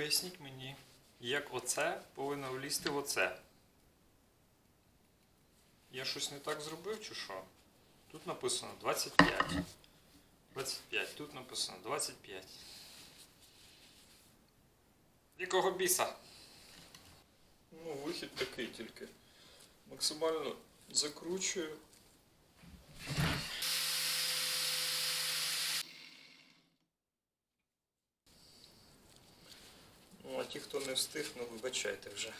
Поясніть мені, як оце повинно влізти в оце. Я щось не так зробив чи що? Тут написано 25. 25. Тут написано 25. Якого біса? Ну, вихід такий тільки. Максимально закручую. Ну, а ті, хто не встиг, ну вибачайте вже.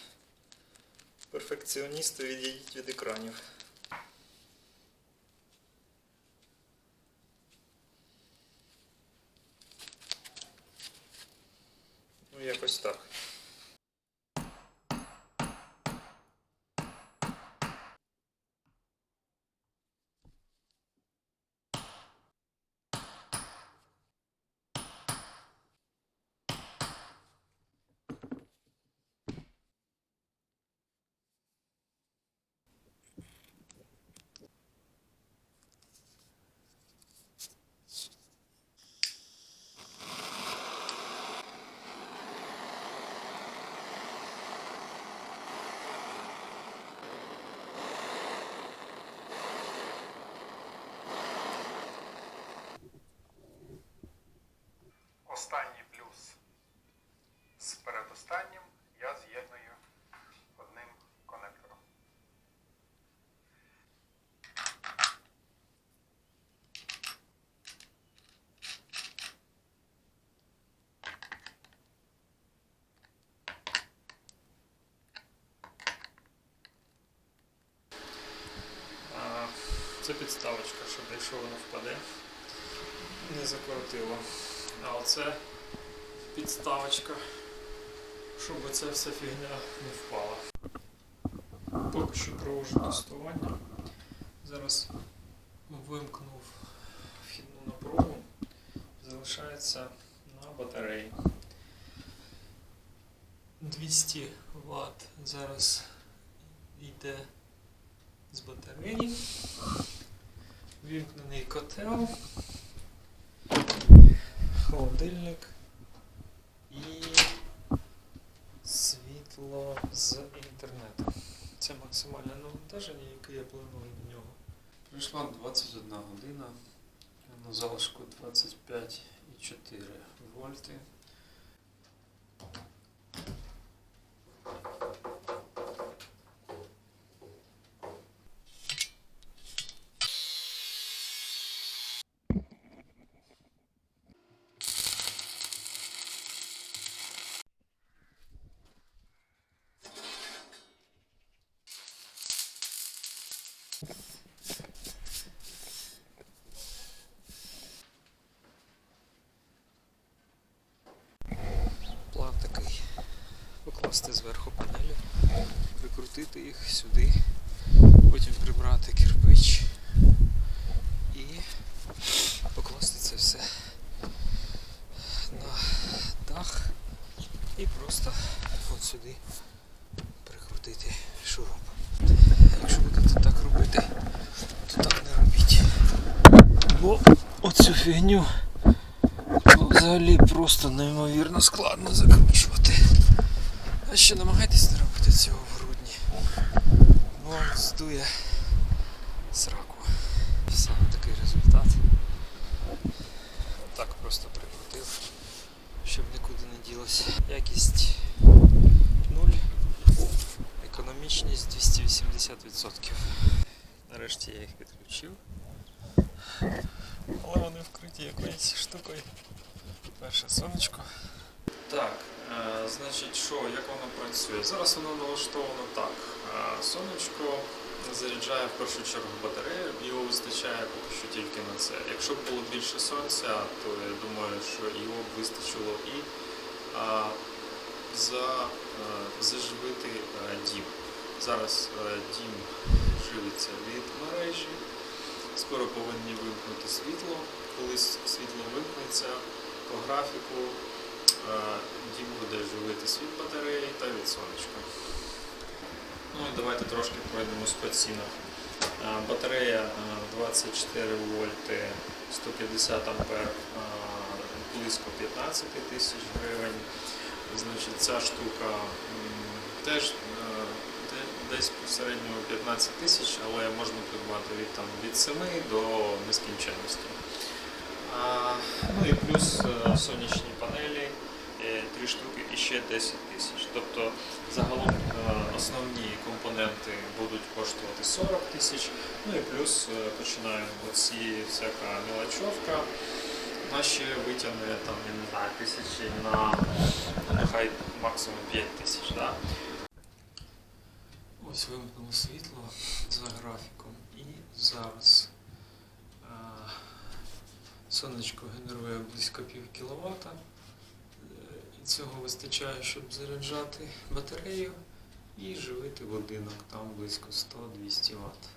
Перфекціоністи відійдіть від екранів. Ну, якось так. останній плюс з передостаннім я з'єдную одним конектором. Це підставочка, щоб якщо воно впаде, не закоротило. А оце підставочка, щоб ця вся фігня не впала. Поки що провожу тестування. Зараз вимкнув вхідну напругу. Залишається на батареї. 200 Вт зараз йде з батареї. Вімкнений котел, холодильник і світло з інтернету. Це максимальне навантаження, яке я планую до нього. Прийшла 21 година, на залишку 25,4 вольти. План такий. Покласти зверху панелі, прикрутити їх сюди, потім прибрати кирпич і покласти це все на дах і просто от сюди прикрутити шуруп. Якщо будете так робити, то так не робіть. Бо оцю фігню взагалі просто неймовірно складно закручувати. А ще намагайтесь не робити цього в грудні. Бо здує сраку. Все, такий результат. Так просто прикрутив, щоб нікуди не ділося. Якість 0, економічність 280%. Нарешті я їх підключив. Але вони вкриті якоюсь штукою. Перше сонечко. Так, е, значить, що, як воно працює? Зараз воно налаштовано так. Е, сонечко заряджає в першу чергу батарею, його вистачає поки що тільки на це. Якщо б було більше сонця, то я думаю, що його б вистачило і а, за, е, заживити е, дім. Зараз е, дім живиться від мережі. Скоро повинні вимкнути світло. Коли світло вимкнеться, по графіку е, буде живитись від батареї та від сонечка. Ну і давайте трошки пройдемось по цінах. Батарея е, 24 вольти 150 ампер близько 15 тисяч гривень. Значить, ця штука теж десь в середньому 15 тисяч, але можна придбати від, там, від 7 до нескінченності. Ну і плюс сонячні панелі, е, три штуки і ще 10 тисяч. Тобто загалом е, основні компоненти будуть коштувати 40 тисяч, ну і плюс е, починаємо оці всяка мелочовка. Вона ще витягне там, не знаю, тисячі на нехай максимум 5 тисяч. Да? Ось вимкнуло світло за графіком. І зараз а, сонечко генерує близько пів кіловата. Цього вистачає, щоб заряджати батарею і живити будинок там близько 100-200 Вт.